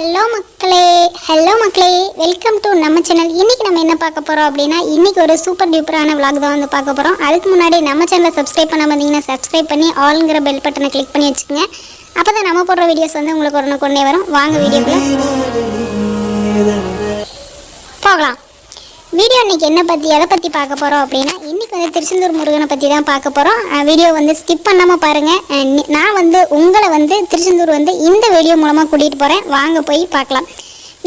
Hello மக்களே hello மக்களே. Welcome to நம்ம சேனல் இன்றைக்கி நம்ம என்ன பார்க்க போகிறோம் அப்படின்னா இன்றைக்கி ஒரு சூப்பர் டியூப்பரான விளாக் தான் வந்து பார்க்க போகிறோம் அதுக்கு முன்னாடி நம்ம சேனலை சப்ஸ்கிரைப் பண்ண வந்தீங்கன்னா சப்ஸ்கிரைப் பண்ணி ஆளுங்கிற பெல் பட்டனை கிளிக் பண்ணி வச்சுக்கோங்க. அப்போ தான் நம்ம போடுற வீடியோஸ் வந்து உங்களுக்கு ஒன்று கொண்டே வரும். வாங்க வீடியோக்குள்ளே போகலாம். வீடியோ இன்னைக்கு என்ன பற்றி எதை பற்றி பார்க்க போகிறோம் அப்படின்னா திருச்செந்தூர் முருகனை பற்றி தான் பார்க்க போகிறோம் வீடியோ வந்து ஸ்கிப் பண்ணாமல் பாருங்கள் நான் வந்து உங்களை வந்து திருச்செந்தூர் வந்து இந்த வீடியோ மூலமாக கூட்டிகிட்டு போகிறேன் வாங்க போய் பார்க்கலாம்.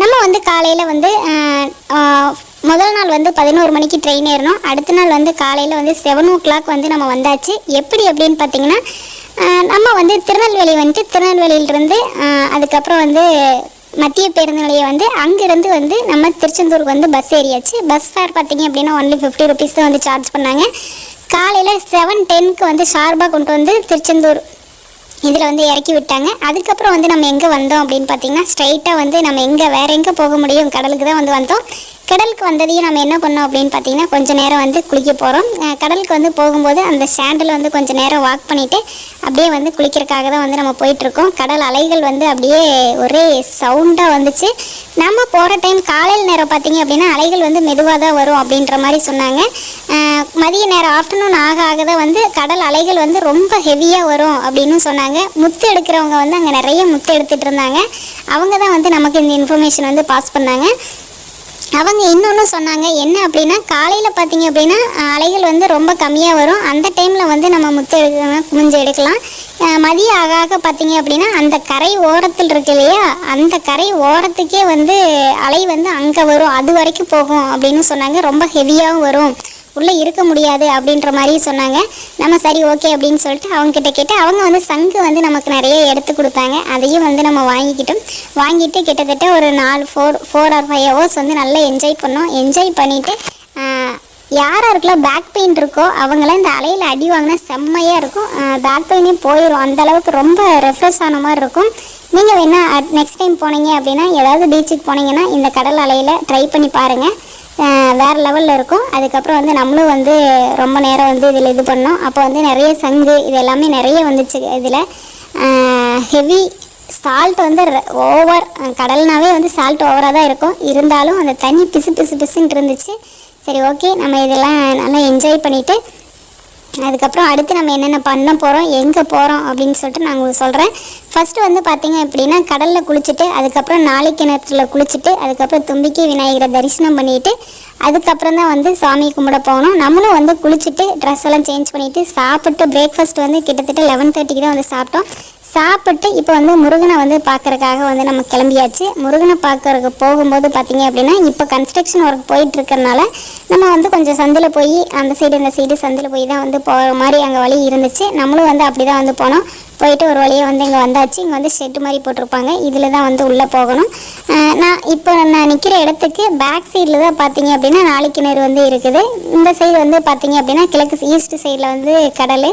நம்ம வந்து காலையில் வந்து முதல் நாள் வந்து பதினோரு மணிக்கு ட்ரெயின் ஏறணும். அடுத்த நாள் வந்து காலையில் வந்து செவன் ஓ கிளாக் வந்து நம்ம வந்தாச்சு. எப்படி அப்படின்னு பார்த்தீங்கன்னா நம்ம வந்து திருநெல்வேலி வந்துட்டு திருநெல்வேலியிலிருந்து அதுக்கப்புறம் வந்து மத்திய பேருந்து நிலையம் வந்து அங்கேருந்து வந்து நம்ம திருச்செந்தூருக்கு வந்து பஸ் ஏறியாச்சு. பஸ் ஃபேர் பார்த்தீங்க அப்படின்னா ஒன்லி ஃபிஃப்டி ருபீஸ் தான் வந்து சார்ஜ் பண்ணாங்க. காலையில் செவன் டென்க்கு வந்து ஷார்பாக கொண்டு வந்து திருச்செந்தூர் இதில் வந்து இறக்கி விட்டாங்க. அதுக்கப்புறம் வந்து நம்ம எங்கே வந்தோம் அப்படின்னு பார்த்தீங்கன்னா ஸ்ட்ரைட்டாக வந்து நம்ம எங்கே வேற எங்கே போக முடியும்? கடலுக்கு தான் வந்து வந்தோம். கடலுக்கு வந்ததையும் நம்ம என்ன பண்ணோம் அப்படின்னு பார்த்தீங்கன்னா கொஞ்சம் நேரம் வந்து குளிக்க போகிறோம் கடலுக்கு வந்து போகும்போது அந்த சாண்டில் வந்து கொஞ்சம் நேரம் வாக் பண்ணிவிட்டு அப்படியே வந்து குளிக்கிறதுக்காக தான் வந்து நம்ம போயிட்டுருக்கோம். கடல் அலைகள் வந்து அப்படியே ஒரே சவுண்டாக வந்துச்சு. நம்ம போகிற டைம் காலையில் நேரம் பார்த்தீங்க அப்படின்னா அலைகள் வந்து மெதுவாக தான் வரும் அப்படின்ற மாதிரி சொன்னாங்க. மதிய நேரம் ஆஃப்டர்நூன் ஆக ஆக தான் வந்து கடல் அலைகள் வந்து ரொம்ப ஹெவியாக வரும் அப்படின்னு சொன்னாங்க. முத்து எடுக்கிறவங்க வந்து அங்கே நிறைய முத்து எடுத்துகிட்டு இருந்தாங்க. அவங்க தான் வந்து நமக்கு இந்த இன்ஃபர்மேஷன் வந்து பாஸ் பண்ணாங்க. அவங்க இன்னொன்று சொன்னாங்க என்ன அப்படின்னா காலையில் பார்த்தீங்க அப்படின்னா அலைகள் வந்து ரொம்ப கம்மியாக வரும். அந்த டைமில் வந்து நம்ம முத்து எடுக்கலாம் குமிஞ்சு எடுக்கலாம். மதிய மதியம் ஆக ஆக பார்த்தீங்க அப்படின்னா அந்த கரை ஓரத்தில் இருக்கு இல்லையா? அந்த கரை ஓரத்துக்கே வந்து அலை வந்து அங்கே வரும். அது வரைக்கும் போகும் அப்படின்னு சொன்னாங்க. ரொம்ப ஹெவியாகவும் வரும். உள்ளே இருக்க முடியாது அப்படின்ற மாதிரி சொன்னாங்க. நம்ம சரி ஓகே அப்படின்னு சொல்லிட்டு அவங்க கிட்ட கேட்டு அவங்க வந்து சங்கு வந்து நமக்கு நிறைய எடுத்து கொடுத்தாங்க. அதையும் வந்து நம்ம வாங்கிக்கிட்டோம். வாங்கிட்டு கிட்டத்தட்ட ஒரு நாலு four four or five hours வந்து நல்லா என்ஜாய் பண்ணோம். என்ஜாய் பண்ணிவிட்டு யார் பேக் பெயின் இருக்கோ அவங்களாம் இந்த அலையில் அடி வாங்கினா செம்மையாக இருக்கும். பேக் பெயினே போயிடும் அந்த அளவுக்கு ரொம்ப ரெஃப்ரெஷ் ஆன மாதிரி இருக்கும். நீங்கள் வேணால் நெக்ஸ்ட் டைம் போனீங்க அப்படின்னா ஏதாவது பீச்சுக்கு போனீங்கன்னா இந்த கடல் அலையில் ட்ரை பண்ணி பாருங்கள் வேறு லெவலில் இருக்கும். அதுக்கப்புறம் வந்து நம்மளும் வந்து ரொம்ப நேரம் வந்து இதில் இது பண்ணோம். அப்போ வந்து நிறைய சங்கு இது எல்லாமே நிறைய வந்துச்சு இதில். ஹெவி சால்ட் வந்து ஓவர் கடல்னாவே வந்து சால்ட் ஓவராக தான் இருக்கும். இருந்தாலும் அந்த தண்ணி பிசு பிசு பிசுன்ட்டு இருந்துச்சு. சரி ஓகே நம்ம இதெல்லாம் நல்லா என்ஜாய் பண்ணிவிட்டு அதுக்கப்புறம் அடுத்து நம்ம என்னென்ன பண்ண போகிறோம் எங்கே போகிறோம் அப்படின்னு சொல்லிட்டு நான் உங்களுக்கு சொல்கிறேன் ஃபஸ்ட்டு வந்து பார்த்தீங்க அப்படின்னா கடலில் குளிச்சுட்டு அதுக்கப்புறம் நாளை கிணத்துல குளிச்சுட்டு அதுக்கப்புறம் தும்பிக்கை விநாயகரை தரிசனம் பண்ணிட்டு அதுக்கப்புறம் தான் வந்து சாமி கும்பிட போகணும். நம்மளும் வந்து குளிச்சுட்டு ட்ரெஸ் எல்லாம் சேஞ்ச் பண்ணிவிட்டு சாப்பிட்டு பிரேக்ஃபாஸ்ட் வந்து கிட்டத்தட்ட லெவன் தேர்ட்டிக்கு தான் வந்து சாப்பிட்டோம். சாப்பிட்டு இப்போ வந்து முருகனை வந்து பார்க்கறக்காக வந்து நம்ம கிளம்பியாச்சு. முருகனை பார்க்கறதுக்கு போகும்போது பார்த்தீங்க அப்படின்னா இப்போ கன்ஸ்ட்ரக்ஷன் ஒர்க் போயிட்டு இருக்கிறனால நம்ம வந்து கொஞ்சம் சந்தில் போய் அந்த சைடு இந்த சைடு சந்தில் போய் தான் வந்து போகிற மாதிரி அங்கே வழி இருந்துச்சு. நம்மளும் வந்து அப்படி தான் வந்து போனோம். போயிட்டு ஒரு வழியாக வந்து இங்கே வந்தாச்சு. இங்கே வந்து ஷெட்டு மாதிரி போட்டிருப்பாங்க. இதில் தான் வந்து உள்ளே போகணும். நான் இப்போ நான் நிற்கிற இடத்துக்கு பேக் சைடில் தான் பார்த்தீங்க அப்படின்னா நாளை வந்து இருக்குது. இந்த சைடு வந்து பார்த்தீங்க அப்படின்னா கிழக்கு ஈஸ்ட் சைடில் வந்து கடல்.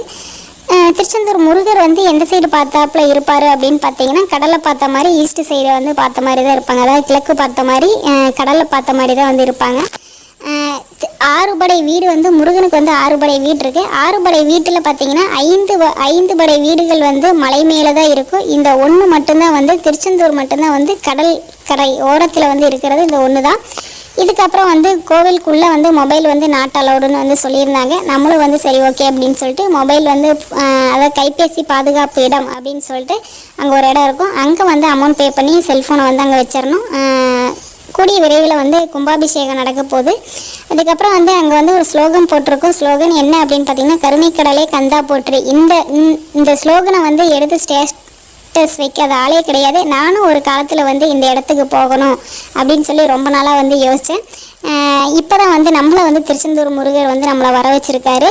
திருச்செந்தூர் முருகர் வந்து எந்த சைடு பார்த்தாப்புல இருப்பார் அப்படின்னு பார்த்தீங்கன்னா கடலை பார்த்த மாதிரி ஈஸ்ட் சைடு வந்து பார்த்த மாதிரி தான் இருப்பாங்க. அதாவது கிழக்கு பார்த்த மாதிரி கடலை பார்த்த மாதிரி தான் வந்து இருப்பாங்க. ஆறுபடை வீடு வந்து முருகனுக்கு வந்து ஆறுபடை வீடு இருக்கு. ஆறுபடை வீட்டில் பார்த்தீங்கன்னா ஐந்து ஐந்து படை வீடுகள் வந்து மலை மேலே தான் இருக்கும் இந்த ஒன்று மட்டும்தான் வந்து திருச்செந்தூர் மட்டும்தான் வந்து கடல் கரை ஓரத்தில் வந்து இருக்கிறது. இந்த ஒன்று தான் இதுக்கப்புறம் வந்து கோவிலுக்குள்ளே வந்து மொபைல் வந்து நாட் வந்து சொல்லியிருந்தாங்க. நம்மளும் வந்து சரி ஓகே அப்படின்னு சொல்லிட்டு மொபைல் வந்து அதாவது கைபேசி பாதுகாப்பு இடம் அப்படின்னு சொல்லிட்டு அங்கே ஒரு இடம் இருக்கும். அங்கே வந்து அமௌண்ட் பே பண்ணி செல்ஃபோனை வந்து அங்கே வச்சிடணும். கூடிய விரைவில் வந்து கும்பாபிஷேகம் நடக்க போகுது. அதுக்கப்புறம் வந்து அங்கே வந்து ஒரு ஸ்லோகம் போட்டிருக்கும். ஸ்லோகன் என்ன அப்படின்னு பார்த்தீங்கன்னா கருணைக்கடலே கந்தா போற்று. இந்த இந்த- இந்த ஸ்லோகனை வந்து எடுத்து ஸ்டேஸ் ஸ்டேட்டஸ் வைக்காத ஆளே கிடையாது. நானும் ஒரு காலத்தில் வந்து இந்த இடத்துக்கு போகணும் அப்படின்னு சொல்லி ரொம்ப நாளாக வந்து யோசித்தேன் இப்போ தான் வந்து நம்மளை வந்து திருச்செந்தூர் முருகர் வந்து நம்மளை வர வச்சுருக்காரு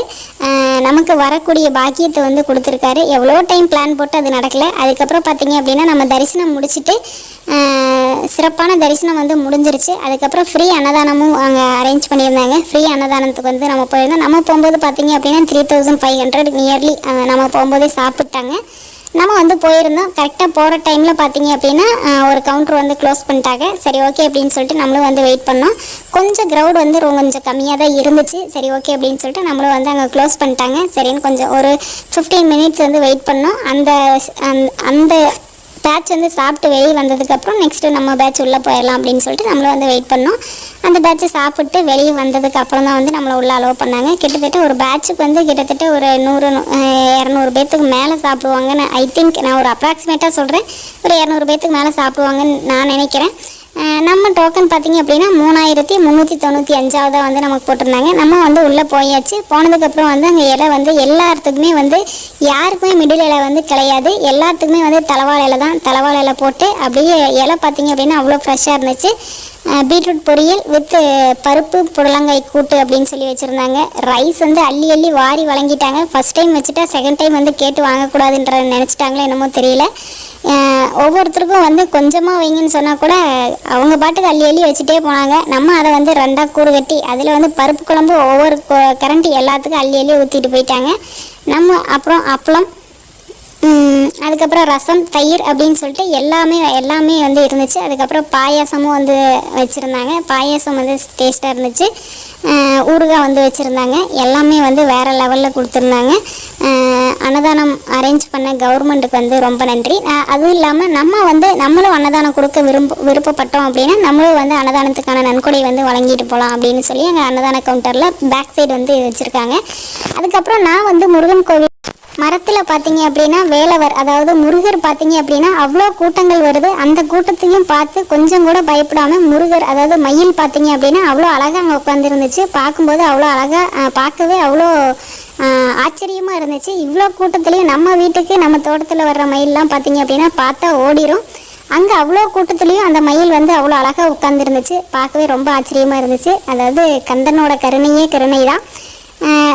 நமக்கு வரக்கூடிய பாக்கியத்தை வந்து கொடுத்துருக்காரு. எவ்வளோ டைம் பிளான் போட்டு அது நடக்கலை. அதுக்கப்புறம் பார்த்திங்க அப்படின்னா நம்ம தரிசனம் முடிச்சுட்டு சிறப்பான தரிசனம் வந்து முடிஞ்சிருச்சு. அதுக்கப்புறம் ஃப்ரீ அன்னதானமும் அங்கே அரேஞ்ச் பண்ணியிருந்தாங்க. ஃப்ரீ அன்னதானத்துக்கு வந்து நம்ம போயிருந்தோம். நம்ம போகும்போது பார்த்தீங்க அப்படின்னா three thousand five hundred nearly நம்ம போகும்போதே சாப்பிட்டாங்க. நம்ம வந்து போயிருந்தோம். கரெக்டாக போகிற டைமில் பார்த்தீங்க அப்படின்னா ஒரு கவுண்டர் வந்து க்ளோஸ் பண்ணிட்டாங்க. சரி ஓகே அப்படின்னு சொல்லிட்டு நம்மளும் வந்து வெயிட் பண்ணோம். கொஞ்சம் க்ரௌட் வந்து ரொம்ப கொஞ்சம் கம்மியாக தான் இருந்துச்சு. சரி ஓகே அப்படின்னு சொல்லிட்டு நம்மளும் வந்து அங்கே க்ளோஸ் பண்ணிட்டாங்க. சரின்னு கொஞ்சம் ஒரு ஃபிஃப்டீன் மினிட்ஸ் வந்து வெயிட் பண்ணோம். அந்த அந்த- அந்த பேட்ச் வந்து சாப்பிட்டு வெளியே வந்ததுக்கப்புறம் நெக்ஸ்ட்டு நம்ம பேட்ச் உள்ளே போயிடலாம் அப்படின்னு சொல்லிட்டு நம்மளும் வந்து வெயிட் பண்ணோம். அந்த பேட்சை சாப்பிட்டு வெளியே வந்ததுக்கு அப்புறம் தான் வந்து நம்மளை உள்ளே அலோவ் பண்ணாங்க. கிட்டத்தட்ட ஒரு பேட்சுக்கு வந்து கிட்டத்தட்ட ஒரு நூறு இரநூறு பேர்த்துக்கு மேலே சாப்பிடுவாங்கன்னு ஐ திங்க் நான் ஒரு அப்ராக்சிமேட்டாக சொல்கிறேன் ஒரு இரநூறு பேர்த்துக்கு மேலே சாப்பிடுவாங்கன்னு நான் நினைக்கிறேன். நம்ம டோக்கன் பார்த்திங்க அப்படின்னா மூணாயிரத்தி முந்நூற்றி தொண்ணூற்றி அஞ்சாவதாக வந்து நமக்கு போட்டிருந்தாங்க. நம்ம வந்து உள்ளே போயாச்சு. போனதுக்கப்புறம் வந்து அங்கே இலை வந்து எல்லாத்துக்குமே வந்து யாருக்குமே மிடில் இலை வந்து கிடையாது. எல்லாத்துக்குமே வந்து தலவாழ இலை தான். தலவாழை இலை போட்டு அப்படியே இலை பார்த்தீங்க அப்படின்னா அவ்வளோ ஃப்ரெஷ்ஷாக இருந்துச்சு. பீட்ரூட் பொரியல் வித் பருப்பு புடலங்காய் கூட்டு அப்படின்னு சொல்லி வச்சுருந்தாங்க. ரைஸ் வந்து அள்ளி அள்ளி வாரி வழங்கிட்டாங்க. ஃபஸ்ட் டைம் வச்சுட்டா செகண்ட் டைம் வந்து கேட்டு வாங்கக்கூடாதுன்ற நினச்சிட்டாங்களோ என்னமோ தெரியல. ஒவ்வொருத்தருக்கும் வந்து கொஞ்சமாக வைங்கன்னு சொன்னால் கூட அவங்க பாட்டுக்கு அள்ளி அள்ளி வச்சுட்டே போனாங்க. நம்ம அதை வந்து ரெண்டாக கூடு கட்டி அதில் வந்து பருப்பு குழம்பு ஒவ்வொரு கரண்டி எல்லாத்துக்கும் அள்ளி அள்ளி ஊற்றிட்டு போயிட்டாங்க. நம்ம அப்புறம் அப்பளம் அதுக்கப்புறம் ரசம் தயிர் அப்படின்னு சொல்லிட்டு எல்லாமே எல்லாமே வந்து இருந்துச்சு. அதுக்கப்புறம் பாயாசமும் வந்து வச்சுருந்தாங்க. பாயாசம் வந்து டேஸ்ட்டாக இருந்துச்சு. ஊறுகாய் வந்து வச்சுருந்தாங்க. எல்லாமே வந்து வேறு லெவலில் கொடுத்துருந்தாங்க. அன்னதானம் அரேஞ்ச் பண்ண கவர்மெண்ட்டுக்கு வந்து ரொம்ப நன்றி. அதுவும் இல்லாமல் நம்ம வந்து நம்மளும் அன்னதானம் கொடுக்க விரும்ப விருப்பப்பட்டோம் அப்படின்னா நம்மளும் வந்து அன்னதானத்துக்கான நன்கொடை வந்து வழங்கிட்டு போகலாம் அப்படின்னு சொல்லி எங்கள் அன்னதான கவுண்டரில் பேக் சைடு வந்து வச்சுருக்காங்க. அதுக்கப்புறம் நான் வந்து முருகன் கோவில் மரத்தில் பார்த்தீங்க அப்படின்னா வேலவர் அதாவது முருகர் பார்த்தீங்க அப்படின்னா அவ்வளோ கூட்டங்கள் வருது. அந்த கூட்டத்தையும் பார்த்து கொஞ்சம் கூட பயப்படாமல் முருகர் அதாவது மயில் பார்த்தீங்க அப்படின்னா அவ்வளோ அழகாக அங்கே உட்காந்துருந்துச்சு பார்க்கும்போது அவ்வளோ அழகாக பார்க்கவே அவ்வளோ ஆச்சரியமாக இருந்துச்சு. இவ்வளோ கூட்டத்துலேயும் நம்ம வீட்டுக்கு நம்ம தோட்டத்தில் வர்ற மயில்லாம் பார்த்தீங்க அப்படின்னா பார்த்தா ஓடிரும். அங்கே அவ்வளோ கூட்டத்துலேயும் அந்த மயில் வந்து அவ்வளோ அழகாக உட்காந்துருந்துச்சு பார்க்கவே ரொம்ப ஆச்சரியமாக இருந்துச்சு. அதாவது கந்தனோட கருணையே கருணை தான்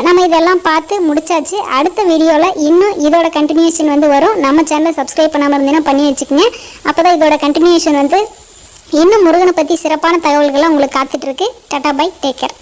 நம்ம இதெல்லாம் பார்த்து முடிச்சாச்சு. அடுத்த வீடியோவில் இன்னும் இதோட கண்டினியூஷன் வந்து வரும். நம்ம சேனலை சப்ஸ்கிரைப் பண்ணாமல் இருந்தீங்கன்னா பண்ணி வச்சுக்கோங்க. அப்போ தான் இதோட கண்டினியூஷன் வந்து இன்னும் முருகனை பற்றி சிறப்பான தகவல்கள்லாம் உங்களுக்கு காத்துட்ருக்கு டாட்டா பை டேக் கேர்